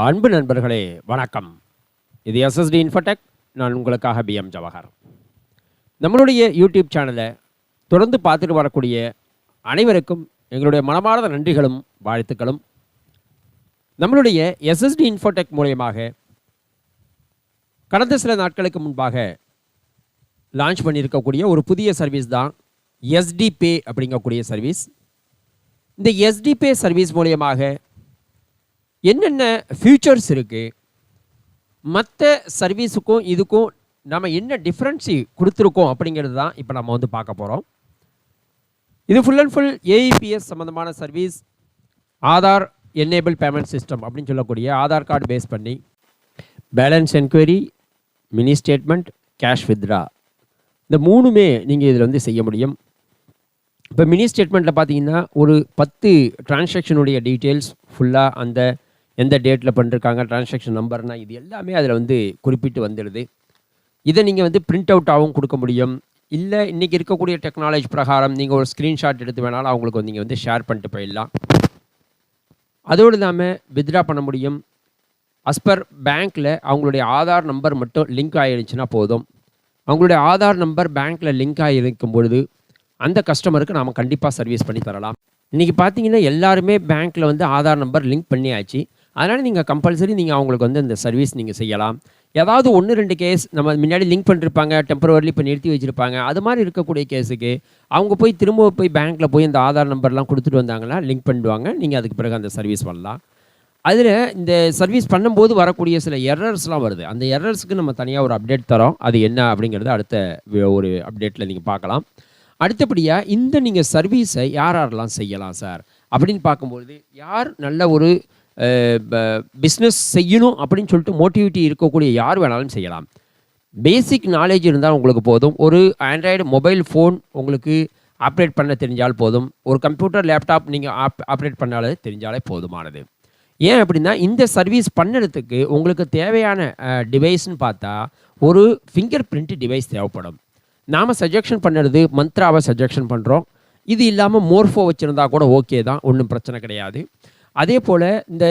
அன்பு நண்பர்களே வணக்கம். இது எஸ்எஸ்டி இன்ஃபோடெக் நான் உங்களுக்காக பிஎம் ஜவஹர். நம்மளுடைய யூடியூப் சேனலை தொடர்ந்து பார்த்துட்டு வரக்கூடிய அனைவருக்கும் எங்களுடைய மனமார்ந்த நன்றிகளும் வாழ்த்துக்களும். நம்மளுடைய எஸ்எஸ்டி இன்ஃபோடெக் மூலியமாக கடந்த சில நாட்களுக்கு முன்பாக லான்ச் பண்ணியிருக்கக்கூடிய ஒரு புதிய சர்வீஸ் தான் எஸ்டிபே அப்படிங்கக்கூடிய சர்வீஸ் இந்த எஸ்டிபே சர்வீஸ் மூலயமாக என்னென்ன ஃபியூச்சர்ஸ் இருக்குது மற்ற சர்வீஸுக்கும் இதுக்கும் நம்ம என்ன டிஃப்ரென்ஸி கொடுத்துருக்கோம் அப்படிங்கிறது தான் இப்போ நம்ம வந்து பார்க்க போகிறோம் இது ஃபுல் அண்ட் ஃபுல் ஏஇபிஎஸ் சம்மந்தமான service Aadhaar enabled payment system அப்படின்னு சொல்லக்கூடிய ஆதார் கார்டு பேஸ் பண்ணி balance enquiry mini statement cash withdraw இந்த மூணுமே நீங்கள் இதில் வந்து செய்ய முடியும். இப்போ மினி ஸ்டேட்மெண்ட்டில் பார்த்தீங்கன்னா ஒரு பத்து டிரான்சாக்ஷனுடைய டீட்டெயில்ஸ் ஃபுல்லாக அந்த எந்த டேட்டில் பண்ணிருக்காங்க டிரான்சாக்ஷன் நம்பர்னா இது எல்லாமே அதில் வந்து குறிப்பிட்டு வந்துடுது. இதை நீங்கள் வந்து பிரிண்ட் அவுட்டாகவும் கொடுக்க முடியும். இல்லை இன்றைக்கி இருக்கக்கூடிய டெக்னாலஜி பிரகாரம் நீங்கள் ஒரு ஸ்க்ரீன்ஷாட் எடுத்து வேணாலும் அவங்களுக்கு நீங்கள் வந்து ஷேர் பண்ணிட்டு போயிடலாம். அதோடு இல்லாமல் வித்ட்ரா பண்ண முடியும். அஸ்பர் பேங்க்கில் அவங்களுடைய ஆதார் நம்பர் மட்டும் லிங்க் ஆகிருந்துச்சுன்னா போதும். அவங்களுடைய ஆதார் நம்பர் பேங்க்கில் லிங்க் ஆகிருக்கும் பொழுது அந்த கஸ்டமருக்கு நாம் கண்டிப்பாக சர்வீஸ் பண்ணி தரலாம். இன்றைக்கி பார்த்தீங்கன்னா எல்லாருமே பேங்க்கில் வந்து ஆதார் நம்பர் லிங்க் பண்ணியாச்சு. அதனால் நீங்கள் கம்பல்சரி நீங்கள் அவங்களுக்கு வந்து இந்த சர்வீஸ் நீங்கள் செய்யலாம். ஏதாவது ஒன்று ரெண்டு கேஸ் நம்ம முன்னாடி லிங்க் பண்ணிருப்பாங்க டெம்பரவரிலி இப்போ நிறுத்தி வச்சுருப்பாங்க. அது மாதிரி இருக்கக்கூடிய கேஸுக்கு அவங்க போய் திரும்ப போய் பேங்க்கில் போய் இந்த ஆதார் நம்பர்லாம் கொடுத்துட்டு வந்தாங்கன்னா லிங்க் பண்ணிடுவாங்க. நீங்கள் அதுக்கு பிறகு அந்த சர்வீஸ் பண்ணலாம். அதில் இந்த சர்வீஸ் பண்ணும்போது வரக்கூடிய சில எரர்ஸ்லாம் வருது. அந்த எரர்ஸ்க்கு நம்ம தனியாக ஒரு அப்டேட் தரோம். அது என்ன அப்படிங்கிறது அடுத்த ஒரு அப்டேட்டில் நீங்கள் பார்க்கலாம். அடுத்தபடியாக இந்த நீங்கள் சர்வீஸை யார் யாரெல்லாம் செய்யலாம் சார் அப்படின்னு பார்க்கும்பொழுது யார் நல்ல ஒரு பிஸ்னஸ் செய்யணும் அப்படின்னு சொல்லிட்டு மோட்டிவிட்டி இருக்கக்கூடிய யார் வேணாலும் செய்யலாம். பேசிக் நாலேஜ் இருந்தால் உங்களுக்கு போதும். ஒரு ஆண்ட்ராய்டு மொபைல் ஃபோன் உங்களுக்கு ஆப்ரேட் பண்ண தெரிஞ்சால் போதும். ஒரு கம்ப்யூட்டர் லேப்டாப் நீங்கள் ஆப் ஆப்ரேட் பண்ணாலே தெரிஞ்சாலே போதுமானது. ஏன் அப்படின்னா இந்த சர்வீஸ் பண்ணுறதுக்கு உங்களுக்கு தேவையான டிவைஸ்னு பார்த்தா ஒரு ஃபிங்கர் பிரிண்ட் டிவைஸ் தேவைப்படும். நாம் சஜெக்ஷன் பண்ணுறது மந்த்ராவை சஜெக்ஷன் பண்ணுறோம் இது இல்லாமல் மோர்ஃபோ வச்சுருந்தா கூட ஓகே தான். ஒன்றும் பிரச்சனை கிடையாது. அதே போல் இந்த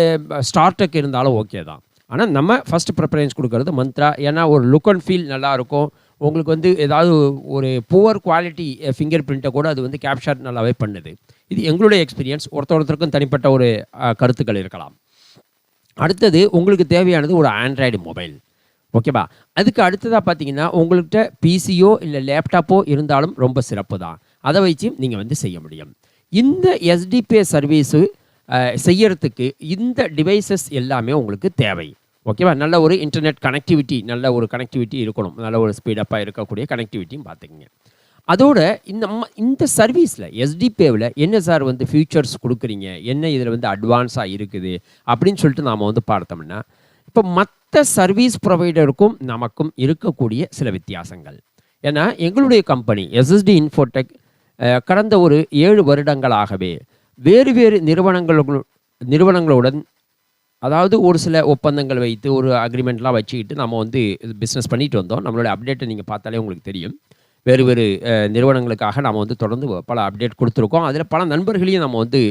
ஸ்டார்டக் இருந்தாலும் ஓகே தான். ஆனால் நம்ம ஃபஸ்ட் ப்ரிஃபரன்ஸ் கொடுக்கறது மந்த்ரா. ஏன்னா ஒரு லுக் அண்ட் ஃபீல் நல்லாயிருக்கும் உங்களுக்கு வந்து ஏதாவது ஒரு புவர் குவாலிட்டி ஃபிங்கர் பிரிண்ட்டை கூட அது வந்து கேப்ஷர் நல்லாவே பண்ணுது. இது எங்களுடைய எக்ஸ்பீரியன்ஸ் ஒருத்தர் ஒருத்தருக்கும் தனிப்பட்ட ஒரு கருத்துக்கள் இருக்கலாம். அடுத்தது உங்களுக்கு தேவையானது ஒரு ஆண்ட்ராய்டு மொபைல் ஓகேவா அதுக்கு அடுத்ததாக பார்த்தீங்கன்னா உங்கள்கிட்ட பிசியோ இல்லை லேப்டாப்போ இருந்தாலும் ரொம்ப சிறப்பு தான். அதை வச்சு நீங்கள் வந்து செய்ய முடியும். இந்த எஸ்டிபிஏ சர்வீஸு செய்யறதுக்கு இந்த டிவைசஸ் எல்லாமே உங்களுக்கு தேவை. ஓகேவா நல்ல ஒரு இன்டர்நெட் கனெக்டிவிட்டி நல்ல ஒரு கனெக்டிவிட்டி இருக்கணும். நல்ல ஒரு ஸ்பீடப்பாக இருக்கக்கூடிய கனெக்டிவிட்டியும் பார்த்துக்கங்க. அதோட இந்த இந்த சர்வீஸில் எஸ்டிபேவில் என்ன சார் வந்து ஃபியூச்சர்ஸ் கொடுக்குறீங்க? என்ன இதில் வந்து அட்வான்ஸாக இருக்குது? அப்படின்னு சொல்லிட்டு நாம் வந்து பார்த்தோம்னா இப்போ மற்ற சர்வீஸ் ப்ரொவைடருக்கும் நமக்கும் இருக்கக்கூடிய சில வித்தியாசங்கள். ஏன்னா எங்களுடைய கம்பெனி எஸ்எஸ்டி இன்ஃபோடெக் கடந்த ஒரு ஏழு வருடங்களாகவே வேறு வேறு நிறுவனங்கள் நிறுவனங்களுடன் அதாவது ஒரு சில ஒப்பந்தங்கள் வைத்து ஒரு அக்ரிமெண்ட்லாம் வச்சுக்கிட்டு நம்ம வந்து பிஸ்னஸ் பண்ணிட்டு வந்தோம். நம்மளோட அப்டேட்டை நீங்கள் பார்த்தாலே உங்களுக்கு தெரியும். வேறு வேறு நிறுவனங்களுக்காக நம்ம வந்து தொடர்ந்து பல அப்டேட் கொடுத்துருக்கோம். அதில் பல நண்பர்களையும் நம்ம வந்து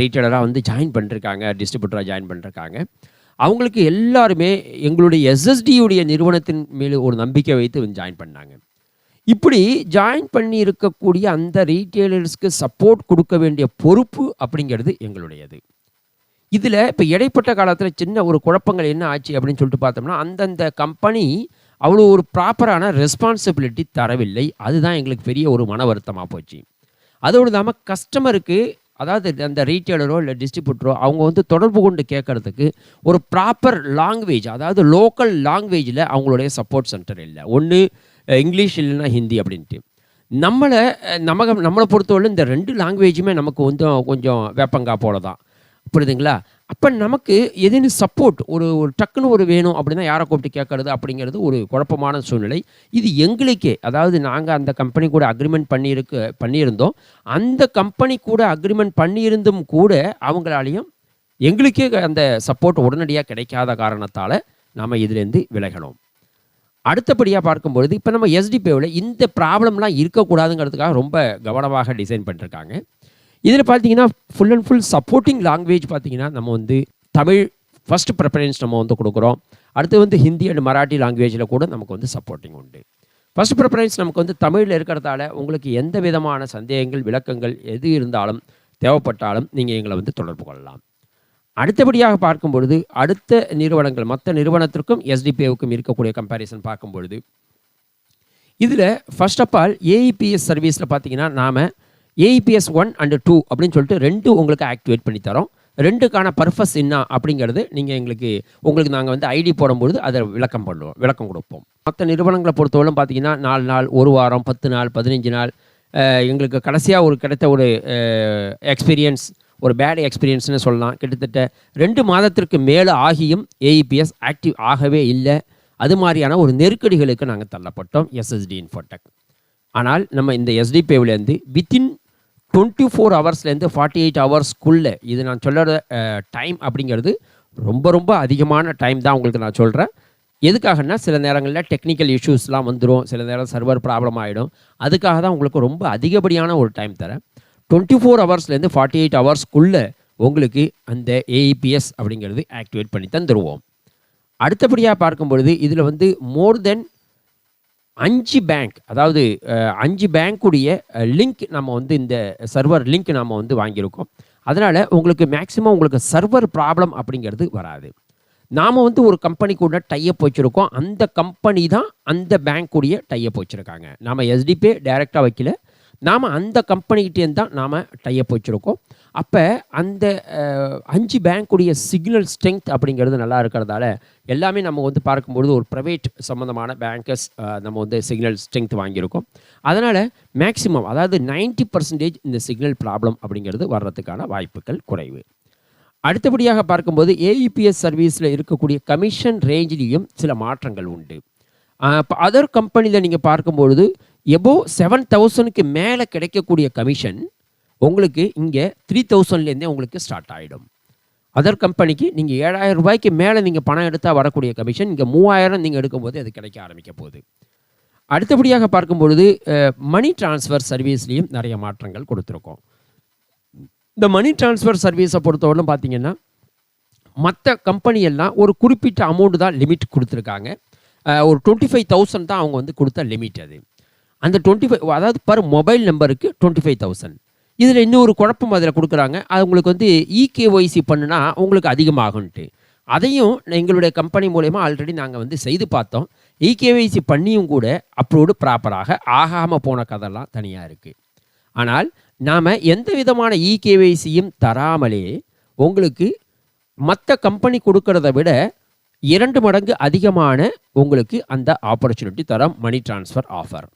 ரீட்டைலராக வந்து ஜாயின் பண்ணிருக்காங்க டிஸ்ட்ரிபியூட்டராக ஜாயின் பண்ணிருக்காங்க. அவங்களுக்கு எல்லாருமே எங்களுடைய எஸ்எஸ்டியுடைய நிறுவனத்தின் மேலே ஒரு நம்பிக்கை வைத்து ஜாயின் பண்ணாங்க. இப்படி ஜாயின் பண்ணி இருக்கக்கூடிய அந்த ரீட்டைலர்ஸ்க்கு சப்போர்ட் கொடுக்க வேண்டிய பொறுப்பு அப்படிங்கிறது எங்களுடையது. இதில் இப்போ இடைப்பட்ட காலத்தில் சின்ன ஒரு குழப்பங்கள் என்ன ஆச்சு அப்படின்னு சொல்லிட்டு பார்த்தோம்னா அந்தந்த கம்பெனி அவ்வளோ ஒரு ப்ராப்பரான ரெஸ்பான்சிபிலிட்டி தரவில்லை. அதுதான் எங்களுக்கு பெரிய ஒரு மன வருத்தமாக போச்சு. அதோடு இல்லாமல் கஸ்டமருக்கு அதாவது அந்த ரீட்டைலரோ இல்லை டிஸ்ட்ரிபியூட்டரோ அவங்க வந்து தொடர்பு கொண்டு கேட்கறதுக்கு ஒரு ப்ராப்பர் லாங்குவேஜ் அதாவது லோக்கல் லாங்குவேஜில் அவங்களுடைய சப்போர்ட் சென்டர் இல்லை. ஒன்று இங்கிலீஷ் இல்லைன்னா ஹிந்தி அப்படின்ட்டு. நம்மளை அஹ், நமக்கு நம்மளை பொறுத்தவரை இந்த ரெண்டு லாங்குவேஜுமே நமக்கு வந்து கொஞ்சம் வேப்பங்கா போல தான் புரியுதுங்களா? அப்போ நமக்கு எதுன்னு சப்போர்ட் ஒரு ஒரு டக்குன்னு ஒரு வேணும் அப்படின்னா யாரை கூப்பிட்டு கேட்கறது அப்படிங்கிறது ஒரு குழப்பமான சூழ்நிலை. இது எங்களுக்கே அதாவது நாங்கள் அந்த கம்பெனி கூட அக்ரிமெண்ட் பண்ணியிருக்கு பண்ணியிருந்தோம். அந்த கம்பெனி கூட அக்ரிமெண்ட் பண்ணியிருந்தும் கூட அவங்களாலையும் எங்களுக்கே அந்த சப்போர்ட் உடனடியாக கிடைக்காத காரணத்தால் நாம் இதுலேருந்து விலகணும். அடுத்தபடியாக பார்க்கும்பொழுது இப்போ நம்ம எஸ்டிபேவில் இந்த ப்ராப்ளம்லாம் இருக்கக்கூடாதுங்கிறதுக்காக ரொம்ப கவனமாக டிசைன் பண்ணிருக்காங்க. இதில் பார்த்தீங்கன்னா full and full supporting language பார்த்தீங்கன்னா நம்ம வந்து தமிழ் ஃபஸ்ட் ப்ரிஃபரன்ஸ் நம்ம வந்து கொடுக்குறோம். அடுத்து வந்து ஹிந்தி அண்ட் மராட்டி லாங்குவேஜில் கூட நமக்கு வந்து சப்போர்ட்டிங் உண்டு. ஃபஸ்ட் ப்ரிஃபரன்ஸ் நமக்கு வந்து தமிழில் இருக்கிறதால உங்களுக்கு எந்த விதமான சந்தேகங்கள் விளக்கங்கள் எது இருந்தாலும் தேவைப்பட்டாலும் நீங்கள் எங்களை வந்து தொடர்பு கொள்ளலாம். அடுத்தபடியாக பார்க்கும் பொழுது அடுத்த நிறுவனங்கள் மற்ற நிறுவனத்திற்கும் எஸ்டிபிஏவுக்கும் இருக்கக்கூடிய கம்பேரிசன் பார்க்கும் பொழுது இதில் ஃபர்ஸ்ட் ஆஃப் ஆல் ஏஇபிஎஸ் சர்வீஸில் பார்த்தீங்கன்னா நாம் ஏஇபிஎஸ் ஒன் அண்டு டூ அப்படின்னு சொல்லிட்டு ரெண்டு உங்களுக்கு ஆக்டிவேட் பண்ணி தரோம். ரெண்டுக்கான பர்பஸ் என்ன அப்படிங்கிறது நீங்கள் எங்களுக்கு உங்களுக்கு நாங்கள் வந்து ஐடி போடும்பொழுது அதை விளக்கம் பண்ணுவோம் விளக்கம் கொடுப்போம். மற்ற நிறுவனங்களை பொறுத்தவரைக்கும் பார்த்தீங்கன்னா நாலு நாள் ஒரு வாரம் பத்து நாள் பதினஞ்சு நாள் எங்களுக்கு கடைசியாக ஒரு கிடைத்த ஒரு எக்ஸ்பீரியன்ஸ் ஒரு பேட் எக்ஸ்பீரியன்ஸ்னு சொல்லலாம். கிட்டத்தட்ட ரெண்டு மாதத்திற்கு மேலே ஆகியும் ஏஇபிஎஸ் ஆக்டிவ் ஆகவே இல்லை. அது மாதிரியான ஒரு நெருக்கடிகளுக்கு நாங்கள் தள்ளப்பட்டோம். எஸ்எஸ்டி இன்ஃபோடெக் ஆனால் நம்ம இந்த எஸ்டிபிஏவிலேருந்து வித்தின் டுவெண்ட்டி ஃபோர் ஹவர்ஸ்லேருந்து ஃபார்ட்டி எயிட் ஹவர்ஸ்க்குள்ளே இது நான் சொல்கிற டைம் அப்படிங்கிறது ரொம்ப ரொம்ப அதிகமான டைம் தான் உங்களுக்கு நான் சொல்கிறேன் எதுக்காகன்னா சில நேரங்களில் டெக்னிக்கல் இஷ்யூஸ்லாம் வந்துடும் சில நேரம் சர்வர் ப்ராப்ளம் ஆகிடும் அதுக்காக தான் உங்களுக்கு ரொம்ப அதிகப்படியான ஒரு டைம் தரேன். டுவெண்ட்டி ஃபோர் ஹவர்ஸ்லேருந்து ஃபார்ட்டி எயிட் ஹவர்ஸ்க்குள்ளே உங்களுக்கு அந்த ஏஇபிஎஸ் அப்படிங்கிறது ஆக்டிவேட் பண்ணி தந்துடுவோம் அடுத்தபடியாக பார்க்கும் பொழுது இதில் வந்து மோர் தென் அஞ்சு பேங்க் அதாவது அஞ்சு பேங்க்குடைய லிங்க் நம்ம வந்து இந்த சர்வர் லிங்க் நம்ம வந்து வாங்கியிருக்கோம். அதனால் உங்களுக்கு மேக்ஸிமம் உங்களுக்கு சர்வர் ப்ராப்ளம் அப்படிங்கிறது வராது. நாம் வந்து ஒரு கம்பெனிக்கு உள்ள டையப் வச்சுருக்கோம். அந்த கம்பெனி தான் அந்த பேங்க்குடைய டையப் வச்சுருக்காங்க. நாம் எஸ்டிபே டைரெக்டாக வைக்கல. நாம் அந்த கம்பெனிகிட்டேருந்து தான் நாம் டையப் வச்சுருக்கோம். அப்போ அந்த அஞ்சு பேங்க்குடைய சிக்னல் ஸ்ட்ரென்த் அப்படிங்கிறது நல்லா இருக்கிறதால எல்லாமே நம்ம வந்து பார்க்கும்பொழுது ஒரு ப்ரைவேட் சம்மந்தமான பேங்கர்ஸ் நம்ம வந்து சிக்னல் ஸ்ட்ரென்த் வாங்கியிருக்கோம். அதனால் மேக்ஸிமம் அதாவது 90% பர்சன்டேஜ் இந்த சிக்னல் ப்ராப்ளம் அப்படிங்கிறது வர்றதுக்கான வாய்ப்புகள் குறைவு. அடுத்தபடியாக பார்க்கும்போது ஏஇபிஎஸ் சர்வீஸில் இருக்கக்கூடிய கமிஷன் ரேஞ்சிலையும் சில மாற்றங்கள் உண்டு. இப்போ அதர் கம்பெனியில் நீங்கள் பார்க்கும்பொழுது எபோ செவன் தௌசண்ட்க்கு மேலே கிடைக்கக்கூடிய கமிஷன் உங்களுக்கு இங்கே த்ரீ தௌசண்ட்லேருந்தே உங்களுக்கு ஸ்டார்ட் ஆகிடும் அதர் கம்பெனிக்கு நீங்கள் ஏழாயிரம் ரூபாய்க்கு மேலே நீங்கள் பணம் எடுத்தால் வரக்கூடிய கமிஷன் இங்கே மூவாயிரம் நீங்கள் எடுக்கும்போது அது கிடைக்க ஆரம்பிக்க போகுது. அடுத்தபடியாக பார்க்கும்பொழுது மணி டிரான்ஸ்ஃபர் சர்வீஸ்லேயும் நிறைய மாற்றங்கள் கொடுத்துருக்கோம். இந்த மணி டிரான்ஸ்ஃபர் சர்வீஸை பொறுத்தவரையிலும் பார்த்தீங்கன்னா மற்ற கம்பெனியெல்லாம் ஒரு குறிப்பிட்ட அமௌண்ட்டு தான் லிமிட் கொடுத்துருக்காங்க. ஒரு டுவெண்ட்டி ஃபைவ் தௌசண்ட் தான் அவங்க வந்து கொடுத்த லிமிட் அது. அந்த டுவெண்ட்டி ஃபைவ் அதாவது பர் மொபைல் நம்பருக்கு டுவெண்ட்டி ஃபைவ் தௌசண்ட் இதில் இன்னொரு குழப்பம் அதில் கொடுக்குறாங்க. அது உங்களுக்கு வந்து இகேஒய்சி பண்ணுனா உங்களுக்கு அதிகமாகும்ன்ட்டு அதையும் எங்களுடைய கம்பெனி மூலயமா ஆல்ரெடி நாங்கள் வந்து செய்து பார்த்தோம். இகேஒய்சி பண்ணியும் கூட அப்ரூவ்டு ப்ராப்பராக ஆகாமல் போன கதைலாம் தனியாக இருக்குது ஆனால் நாம் எந்த விதமான இகேவைசியும் தராமலே உங்களுக்கு மற்ற கம்பெனி கொடுக்கறத விட இரண்டு மடங்கு அதிகமான உங்களுக்கு அந்த ஆப்பர்ச்சுனிட்டி தரம் மணி ட்ரான்ஸ்ஃபர் ஆஃபர்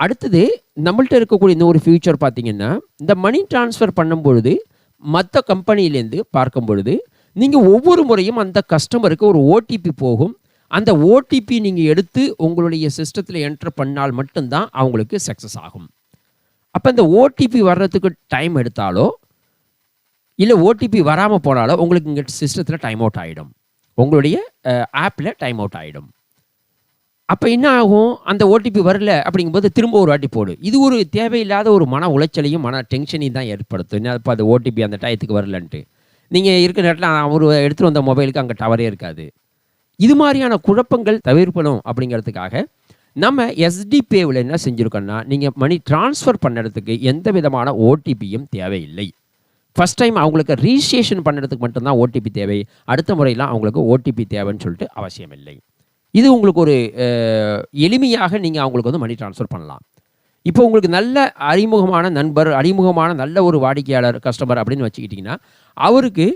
அடுத்தது நம்மள்ட்ட இருக்கக்கூடிய இன்னொரு ஃபியூச்சர் பார்த்தீங்கன்னா இந்த மணி ட்ரான்ஸ்ஃபர் பண்ணும் பொழுது மற்ற கம்பெனிலேருந்து பார்க்கும் பொழுது நீங்கள் ஒவ்வொரு முறையும் அந்த கஸ்டமருக்கு ஒரு ஓடிபி போகும். அந்த ஓடிபி நீங்கள் எடுத்து உங்களுடைய சிஸ்டத்தில் என்டர் பண்ணால் மட்டும்தான் அவங்களுக்கு சக்ஸஸ் ஆகும். அப்போ இந்த ஓடிபி வர்றதுக்கு டைம் எடுத்தாலோ இல்லை ஓடிபி வராமல் போனாலோ உங்களுக்கு இங்கே சிஸ்டத்தில் டைம் அவுட் ஆகிடும் உங்களுடைய ஆப்பில் டைம் அவுட் ஆகிடும் அப்போ என்ன ஆகும்? அந்த ஓடிபி வரல அப்படிங்கும்போது திரும்ப ஒரு வாட்டி போடு. இது ஒரு தேவையில்லாத ஒரு மன உளைச்சலையும் மன டென்ஷனையும் தான் ஏற்படுத்தும். என்ன இப்போ அந்த ஓடிபி அந்த டயத்துக்கு வரலன்ட்டு. நீங்கள் இருக்கிற நேரத்தில் அவர் எடுத்துகிட்டு வந்த மொபைலுக்கு அங்கே டவரே இருக்காது. இது மாதிரியான குழப்பங்கள் தவிர்க்கணும் அப்படிங்கிறதுக்காக நம்ம எஸ்டிபேவில் என்ன செஞ்சுருக்கோம்னா நீங்கள் மணி ட்ரான்ஸ்ஃபர் பண்ணுறதுக்கு எந்த விதமான ஓடிபியும் தேவையில்லை. ஃபஸ்ட் டைம் அவங்களுக்கு ரீஸ்டேஷன் பண்ணுறதுக்கு மட்டும்தான் ஓடிபி தேவை. அடுத்த முறையெல்லாம் அவங்களுக்கு ஓடிபி தேவைன்னு சொல்லிட்டு அவசியம் இல்லை இது உங்களுக்கு ஒரு எளிமையாக நீங்கள் அவங்களுக்கு வந்து மணி ட்ரான்ஸ்ஃபர் பண்ணலாம். இப்போ உங்களுக்கு நல்ல அறிமுகமான நண்பர் அறிமுகமான நல்ல ஒரு வாடிக்கையாளர் கஸ்டமர் அப்படின்னு வச்சுக்கிட்டிங்கன்னா அவருக்கு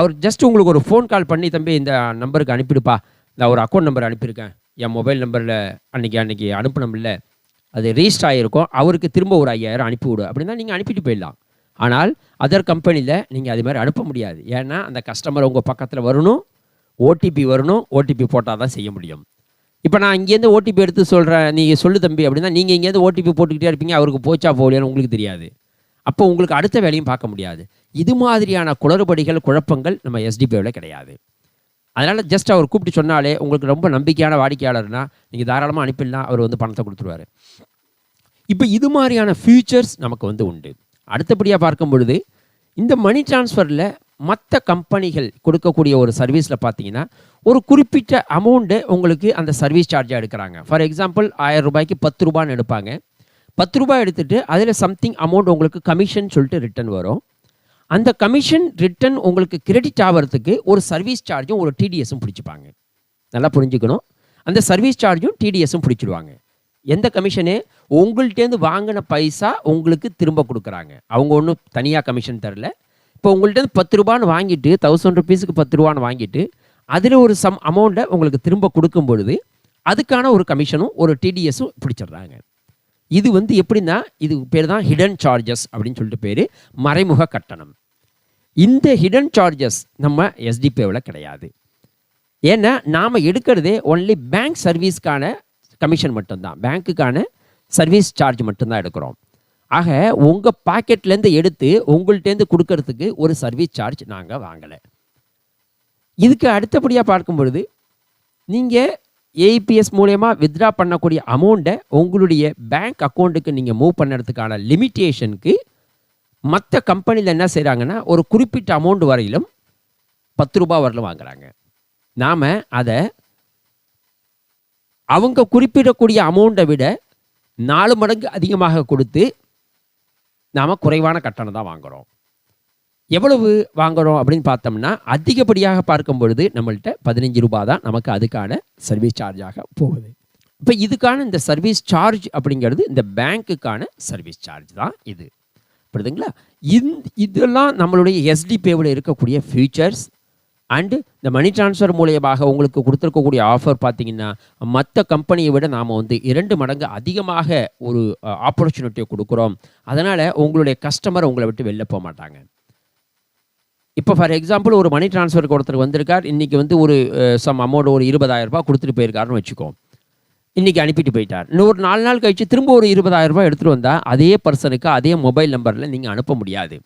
அவர் ஜஸ்ட் உங்களுக்கு ஒரு ஃபோன் கால் பண்ணி தம்பி இந்த நம்பருக்கு அனுப்பிடுப்பா. நான் ஒரு அக்கௌண்ட் நம்பர் அனுப்பியிருக்கேன். என் மொபைல் நம்பரில் அன்றைக்கி அன்றைக்கி அனுப்பணும்ல அது ரீஸ்ட் ஆகிருக்கும் அவருக்கு திரும்ப ஒரு ஐயாயிரம் அனுப்பிவிடு அப்படின்னா நீங்கள் அனுப்பிட்டு போயிடலாம். ஆனால் அதர் கம்பெனியில் நீங்கள் அது மாதிரி அனுப்ப முடியாது. ஏன்னா அந்த கஸ்டமர் உங்கள் பக்கத்தில் வரணும். ஓடிபி வரணும் ஓடிபி போட்டால் தான் செய்ய முடியும். இப்போ நான் இங்கேருந்து ஓடிபி எடுத்து சொல்கிறேன் நீங்கள் சொல்லு தம்பி அப்படின்னா நீங்கள் இங்கேருந்து ஓடிபி போட்டுக்கிட்டே இருப்பீங்க அவருக்கு போச்சா போகலையான்னு உங்களுக்கு தெரியாது. அப்போ உங்களுக்கு அடுத்த வேலையும் பார்க்க முடியாது. இது மாதிரியான குளறுபடிகள் குழப்பங்கள் நம்ம எஸ்டிபியில் கிடையாது. அதனால் ஜஸ்ட் அவர் கூப்பிட்டு சொன்னாலே உங்களுக்கு ரொம்ப நம்பிக்கையான வாடிக்கையாளர்னா நீங்கள் தாராளமாக அனுப்பிடலாம் அவர் வந்து பணத்தை கொடுத்துருவாரு. இப்போ இது மாதிரியான ஃபியூச்சர்ஸ் நமக்கு வந்து உண்டு. அடுத்தபடியாக பார்க்கும் பொழுது இந்த மணி டிரான்ஸ்ஃபரில் மற்ற கம்பெனிகள் கொடுக்கக்கூடிய ஒரு சர்வீஸில் பார்த்தீங்கன்னா ஒரு குறிப்பிட்ட அமௌண்ட்டு உங்களுக்கு அந்த சர்வீஸ் சார்ஜாக எடுக்கிறாங்க. ஃபார் எக்ஸாம்பிள் ஆயிரம் ரூபாய்க்கு பத்து ரூபான்னு எடுப்பாங்க. பத்து ரூபாய் எடுத்துட்டு அதில் சம்திங் அமௌண்ட் உங்களுக்கு கமிஷன் சொல்லிட்டு ரிட்டர்ன் வரும். அந்த கமிஷன் ரிட்டர்ன் உங்களுக்கு கிரெடிட் ஆகிறதுக்கு ஒரு சர்வீஸ் சார்ஜும் ஒரு டிடிஎஸும் பிடிச்சிப்பாங்க. நல்லா புரிஞ்சுக்கணும். அந்த சர்வீஸ் சார்ஜும் டிடிஎஸும் பிடிச்சிடுவாங்க. எந்த கமிஷனு? உங்கள்கிட்டேருந்து வாங்கின பைசா உங்களுக்கு திரும்ப கொடுக்குறாங்க. அவங்க ஒன்றும் தனியாக கமிஷன் தரல. இப்போ உங்கள்கிட்ட பத்து ரூபான்னு வாங்கிட்டு தௌசண்ட் ருபீஸுக்கு பத்து ரூபான்னு வாங்கிட்டு அதில் ஒரு சம் அமௌண்ட்டை உங்களுக்கு திரும்ப கொடுக்கும் பொழுது அதுக்கான ஒரு கமிஷனும் ஒரு டிடிஎஸும் பிடிச்சிடுறாங்க. இது வந்து எப்படின்னா இது பேர் தான் ஹிடன் சார்ஜஸ் அப்படின்னு சொல்லிட்டு பேர் மறைமுக கட்டணம். இந்த ஹிடன் சார்ஜஸ் நம்ம எஸ்டிபேவில் கிடையாது. ஏன்னா நாம் எடுக்கிறதே ஒன்லி பேங்க் சர்வீஸ்க்கான கமிஷன் மட்டும்தான். பேங்க்குக்கான சர்வீஸ் சார்ஜ் மட்டும்தான் எடுக்கிறோம். ஆக உங்கள் பாக்கெட்லேருந்து எடுத்து உங்கள்கிட்டேருந்து கொடுக்கறதுக்கு ஒரு சர்வீஸ் சார்ஜ் நாங்கள் வாங்கலை. இதுக்கு அடுத்தபடியாக பார்க்கும் பொழுது நீங்கள் ஏபிஎஸ் மூலயமா வித்ட்ரா பண்ணக்கூடிய அமௌண்ட்டை உங்களுடைய பேங்க் அக்கௌண்ட்டுக்கு நீங்கள் மூவ் பண்ணுறதுக்கான லிமிட்டேஷனுக்கு மற்ற கம்பெனியில் என்ன செய்கிறாங்கன்னா ஒரு குறிப்பிட்ட அமௌண்ட் வரையிலும் பத்து ரூபா வரலும் வாங்குறாங்க. நாம் அதை அவங்க குறிப்பிடக்கூடிய அமௌண்ட்டை விட நாலு மடங்கு அதிகமாக கொடுத்து நாம் குறைவான கட்டணம் தான் வாங்குகிறோம் எவ்வளவு வாங்குகிறோம் அப்படின்னு பார்த்தோம்னா அதிகப்படியாக பார்க்கும் பொழுது நம்மள்கிட்ட பதினஞ்சு ரூபாய் தான் நமக்கு அதுக்கான சர்வீஸ் சார்ஜாக போகுது. இப்போ இதுக்கான இந்த சர்வீஸ் சார்ஜ் அப்படிங்கிறது இந்த பேங்க்குக்கான சர்வீஸ் சார்ஜ் தான் இது. புரியுதுங்களா? இந் இதெல்லாம் நம்மளுடைய எஸ்டிபேவில் இருக்கக்கூடிய ஃபியூச்சர்ஸ் அண்டு இந்த மணி ட்ரான்ஸ்ஃபர் மூலியமாக உங்களுக்கு கொடுத்துருக்கக்கூடிய ஆஃபர் பார்த்தீங்கன்னா மற்ற கம்பெனியை விட நாம் வந்து இரண்டு மடங்கு அதிகமாக ஒரு ஆப்பர்ச்சுனிட்டியை கொடுக்குறோம். அதனால் உங்களுடைய கஸ்டமர் உங்களை விட்டு வெளில போக மாட்டாங்க. இப்போ ஃபார் எக்ஸாம்பிள் ஒரு மணி ட்ரான்ஸ்ஃபருக்கு ஒருத்தர் வந்திருக்கார். இன்றைக்கி வந்து ஒரு சம் அமௌண்ட் ஒரு இருபதாயிரம் ரூபாய் கொடுத்துட்டு போயிருக்காருன்னு வச்சுக்கோ இன்றைக்கி அனுப்பிட்டு போயிட்டார். இன்னும் ஒரு நாலு நாள் கழித்து திரும்ப ஒரு இருபதாயிரம் ரூபாய் எடுத்துகிட்டு வந்தால் அதே பர்சனுக்கு அதே மொபைல் நம்பரில் நீங்கள் அனுப்ப முடியாது.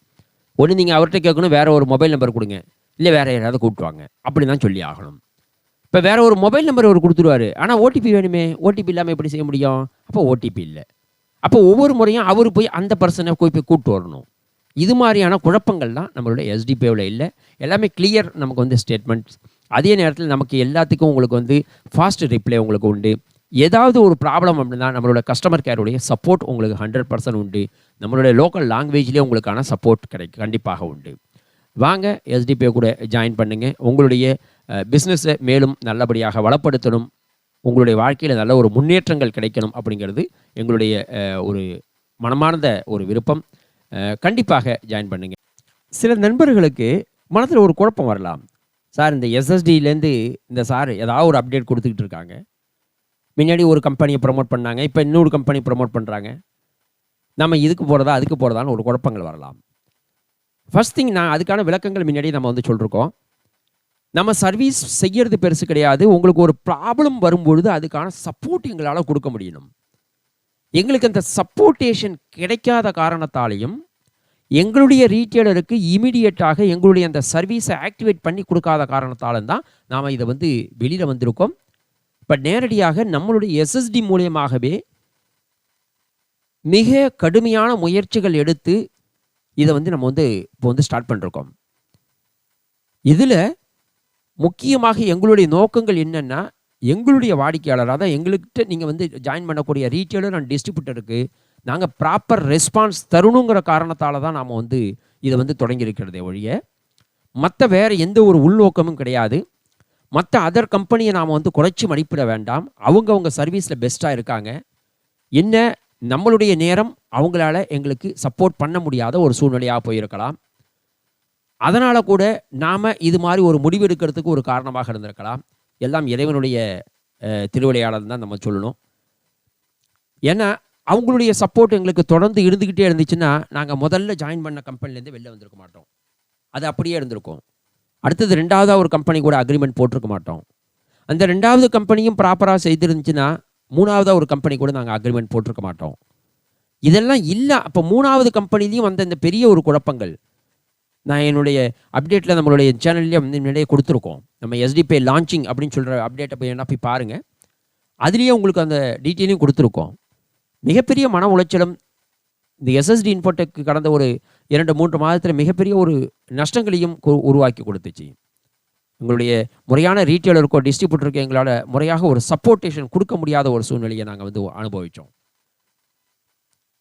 ஒன்று நீங்கள் அவர்கிட்ட கேட்கணும் வேறு ஒரு மொபைல் நம்பர் கொடுங்க. இல்லை வேறு யாராவது கூப்பிட்டுவாங்க. அப்படி தான் சொல்லி ஆகணும். இப்போ வேறு ஒரு மொபைல் நம்பர் அவர் கொடுத்துருவாரு. ஆனால் ஓடிபி வேணுமே. ஓடிபி இல்லாமல் எப்படி செய்ய முடியும்? அப்போ ஓடிபி இல்லை. அப்போ ஒவ்வொரு முறையும் அவர் போய் அந்த பர்சனை போய் போய் கூப்பிட்டு வரணும். இது மாதிரியான குழப்பங்கள்லாம் நம்மளுடைய எஸ்டிபிஓவில் இல்லை. எல்லாமே கிளியர் நமக்கு வந்து ஸ்டேட்மெண்ட்ஸ் அதே நேரத்தில் நமக்கு எல்லாத்துக்கும் உங்களுக்கு வந்து ஃபாஸ்ட் ரிப்ளை உங்களுக்கு உண்டு. ஏதாவது ஒரு ப்ராப்ளம் அப்படின்னா நம்மளோட கஸ்டமர் கேருடைய சப்போர்ட் உங்களுக்கு ஹண்ட்ரட் பர்சன்ட் உண்டு. நம்மளோட லோக்கல் லாங்குவேஜ்லேயே உங்களுக்கான சப்போர்ட் கிடைக்கும் கண்டிப்பாக உண்டு. வாங்க எஸ்டிபிஓ கூட ஜாயின் பண்ணுங்கள் உங்களுடைய பிஸ்னஸை மேலும் நல்லபடியாக வளப்படுத்தணும். உங்களுடைய வாழ்க்கையில் நல்ல ஒரு முன்னேற்றங்கள் கிடைக்கணும் அப்படிங்கிறது எங்களுடைய ஒரு மனமார்ந்த ஒரு விருப்பம். கண்டிப்பாக ஜாயின் பண்ணுங்கள் சில நண்பர்களுக்கு மனதில் ஒரு குழப்பம் வரலாம். சார் இந்த எஸ்எஸ்டியிலேருந்து இந்த சார் ஏதாவது ஒரு அப்டேட் கொடுத்துக்கிட்டு இருக்காங்க. முன்னாடி ஒரு கம்பெனியை ப்ரமோட் பண்ணாங்க இப்போ இன்னொரு கம்பெனி ப்ரமோட் பண்ணுறாங்க நம்ம இதுக்கு போகிறதா அதுக்கு போகிறதான்னு ஒரு குழப்பங்கள் வரலாம். ஃபஸ்ட் திங் நான் அதுக்கான விளக்கங்கள் முன்னாடி நம்ம வந்து சொல்லிருக்கோம். நம்ம சர்வீஸ் செய்கிறது பெருசு கிடையாது. உங்களுக்கு ஒரு ப்ராப்ளம் வரும்பொழுது அதுக்கான சப்போர்ட் எங்களால் கொடுக்க முடியணும். எங்களுக்கு அந்த சப்போர்ட்டேஷன் கிடைக்காத காரணத்தாலையும் எங்களுடைய ரீட்டெயிலருக்கு இமீடியட்டாக எங்களுடைய அந்த சர்வீஸை ஆக்டிவேட் பண்ணி கொடுக்காத காரணத்தாலும் தான் நாம் இதை வந்து வெளியில் வந்திருக்கோம். இப்போ நேரடியாக நம்மளுடைய எஸ்எஸ்டி மூலியமாகவே மிக கடுமையான முயற்சிகள் எடுத்து இதை வந்து நம்ம வந்து இப்போ வந்து ஸ்டார்ட் பண்ணிருக்கோம். இதில் முக்கியமாக எங்களுடைய நோக்கங்கள் என்னென்னா எங்களுடைய வாடிக்கையாளராக தான் எங்கள்கிட்ட நீங்கள் வந்து ஜாயின் பண்ணக்கூடிய ரீட்டெயிலர் அண்ட் டிஸ்ட்ரிபியூட்டருக்கு நாங்கள் ப்ராப்பர் ரெஸ்பான்ஸ் தரணுங்கிற காரணத்தால் தான் நாம் வந்து இதை வந்து தொடங்கியிருக்கிறதே ஒழிய மற்ற வேறு எந்த ஒரு உள்நோக்கமும் கிடையாது. மற்ற அதர் கம்பெனியை நாம் வந்து குறைச்சி மதிப்பிட வேண்டாம். அவங்கவுங்க சர்வீஸில் பெஸ்ட்டாக இருக்காங்க. என்ன நம்மளுடைய நேரம் அவங்களால எங்களுக்கு சப்போர்ட் பண்ண முடியாத ஒரு சூழ்நிலையாக போயிருக்கலாம். அதனால் கூட நாம் இது மாதிரி ஒரு முடிவெடுக்கிறதுக்கு ஒரு காரணமாக இருந்திருக்கலாம். எல்லாம் இறைவனுடைய திருவிளையாடல் தான் நம்ம சொல்லணும். ஏன்னா அவங்களுடைய சப்போர்ட் எங்களுக்கு தொடர்ந்து இருந்துக்கிட்டே இருந்துச்சுன்னா நாங்கள் முதல்ல ஜாயின் பண்ண கம்பெனிலேருந்து வெளில வந்திருக்க மாட்டோம். அது அப்படியே இருந்திருக்கும். அடுத்தது ரெண்டாவதாக ஒரு கம்பெனி கூட அக்ரிமெண்ட் போட்டிருக்க மாட்டோம். அந்த ரெண்டாவது கம்பெனியும் ப்ராப்பராக செய்திருந்துச்சுன்னா மூணாவதாக ஒரு கம்பெனி கூட நாங்கள் அக்ரிமெண்ட் போட்டிருக்க மாட்டோம். இதெல்லாம் இல்லை. அப்போ மூணாவது கம்பெனிலையும் வந்த இந்த பெரிய ஒரு குழப்பங்கள். நான் என்னுடைய அப்டேட்டில் நம்மளுடைய சேனல்லே வந்து முன்னாடியே கொடுத்துருக்கோம். நம்ம எஸ்டிபே லான்ச்சிங் அப்படின்னு சொல்கிற அப்டேட்டை போய் என்ன போய் பாருங்கள் அதுலேயே உங்களுக்கு அந்த டீட்டெயிலையும் கொடுத்துருக்கோம். மிகப்பெரிய மன உளைச்சலும் இந்த எஸ்எஸ்டி இன்போர்ட்டுக்கு கடந்த ஒரு இரண்டு மூன்று மாதத்தில் மிகப்பெரிய ஒரு நஷ்டங்களையும் உருவாக்கி கொடுத்துச்சு. உங்களுடைய முறையான ரீட்டைலருக்கோ டிஸ்ட்ரிபியூட்டருக்கோ எங்களால் முறையாக ஒரு சப்போர்ட்டேஷன் கொடுக்க முடியாத ஒரு சூழ்நிலையை நாங்கள் வந்து அனுபவித்தோம்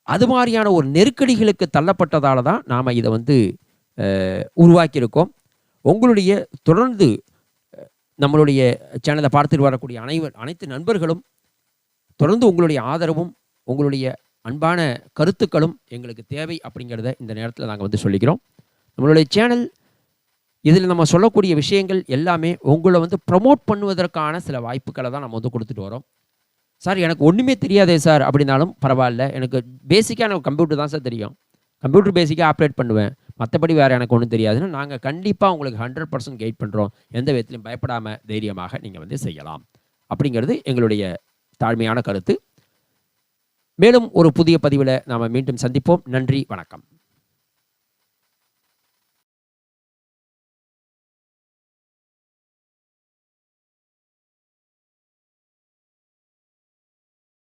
அது மாதிரியான ஒரு நெருக்கடிகளுக்கு தள்ளப்பட்டதால தான் நாம் இதை வந்து உருவாக்கியிருக்கோம். உங்களுடைய தொடர்ந்து நம்மளுடைய சேனலை பார்த்துட்டு வரக்கூடிய அனைவர் அனைத்து நண்பர்களும் தொடர்ந்து உங்களுடைய ஆதரவும் உங்களுடைய அன்பான கருத்துக்களும் எங்களுக்கு தேவை அப்படிங்கிறத இந்த நேரத்தில் நாங்கள் வந்து சொல்லிக்கிறோம். நம்மளுடைய சேனல் இதில் நம்ம சொல்லக்கூடிய விஷயங்கள் எல்லாமே உங்களை வந்து ப்ரமோட் பண்ணுவதற்கான சில வாய்ப்புகளை தான் நம்ம வந்து கொடுத்துட்டு வரோம். சார் எனக்கு ஒன்றுமே தெரியாதே சார் அப்படின்னாலும் பரவாயில்ல. எனக்கு பேசிக்காக எனக்கு கம்ப்யூட்டர் தான் சார் தெரியும். கம்ப்யூட்டர் பேசிக்காக ஆப்ரேட் பண்ணுவேன். மற்றபடி வேறு எனக்கு ஒன்றும் தெரியாதுன்னு நாங்கள் கண்டிப்பாக உங்களுக்கு ஹண்ட்ரட் பர்சன்ட் கைட் பண்ணுறோம் எந்த விதத்திலையும் பயப்படாமல் தைரியமாக நீங்கள் வந்து செய்யலாம். அப்படிங்கிறது எங்களுடைய தாழ்மையான கருத்து. மேலும் ஒரு புதிய பதிவில் நாம் மீண்டும் சந்திப்போம். நன்றி வணக்கம்.